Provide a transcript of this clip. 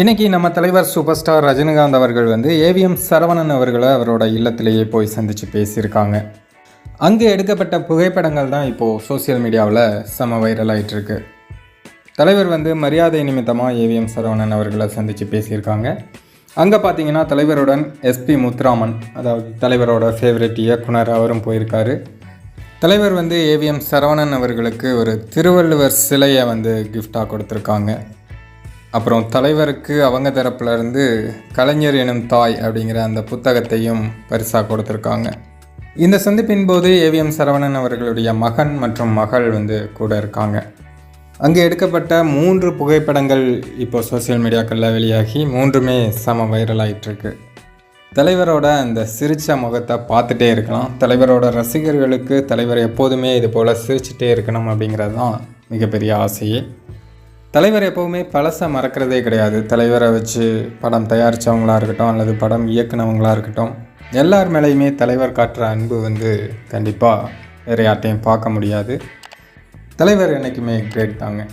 இன்றைக்கி நம்ம தலைவர் சூப்பர் ஸ்டார் ரஜினிகாந்த் அவர்கள் வந்து ஏவிஎம் சரவணன் அவர்களை அவரோட இல்லத்திலேயே போய் சந்தித்து பேசியிருக்காங்க. அங்கே எடுக்கப்பட்ட புகைப்படங்கள் தான் இப்போது சோஷியல் மீடியாவில் செம வைரல் இருக்கு தலைவர் வந்து மரியாதை நிமித்தமாக ஏவிஎம் சரவணன் அவர்களை சந்தித்து பேசியிருக்காங்க. அங்கே பார்த்தீங்கன்னா தலைவருடன் எஸ்பி முத்துராமன் அதாவது தலைவரோட ஃபேவரட் இயக்குனர் அவரும் போயிருக்காரு. தலைவர் வந்து ஏவிஎம் சரவணன் அவர்களுக்கு ஒரு திருவள்ளுவர் சிலையை வந்து கிஃப்டாக கொடுத்துருக்காங்க. அப்புறம் தலைவருக்கு அவங்க தரப்புலருந்து கலைஞர் எனும் தாய் அப்படிங்கிற அந்த புத்தகத்தையும் பரிசாக கொடுத்துருக்காங்க. இந்த சந்திப்பின் போது ஏவிஎம் சரவணன் அவர்களுடைய மகன் மற்றும் மகள் வந்து கூட இருக்காங்க. அங்கே எடுக்கப்பட்ட மூன்று புகைப்படங்கள் இப்போ சோஷியல் மீடியாக்களில் வெளியாகி மூன்றுமே செம வைரல் ஆயிட்டிருக்கு தலைவரோட அந்த சிரிச்ச முகத்தை பார்த்துட்டே இருக்கலாம். தலைவரோட ரசிகர்களுக்கு தலைவர் எப்போதுமே இது போல் சிரிச்சிட்டே இருக்கணும் அப்படிங்கிறது தான் மிகப்பெரிய ஆசையே. தலைவர் எப்போவுமே பழசை மறக்கிறதே கிடையாது. தலைவரை வச்சு படம் தயாரித்தவங்களாக இருக்கட்டும் அல்லது படம் இயக்குனவங்களாக இருக்கட்டும் எல்லார் மேலேயுமே தலைவர் காட்டுற அன்பு வந்து கண்டிப்பாக வேறு யார்ட்டையும் பார்க்க முடியாது. தலைவர் என்றைக்குமே கிரேட் தாங்க.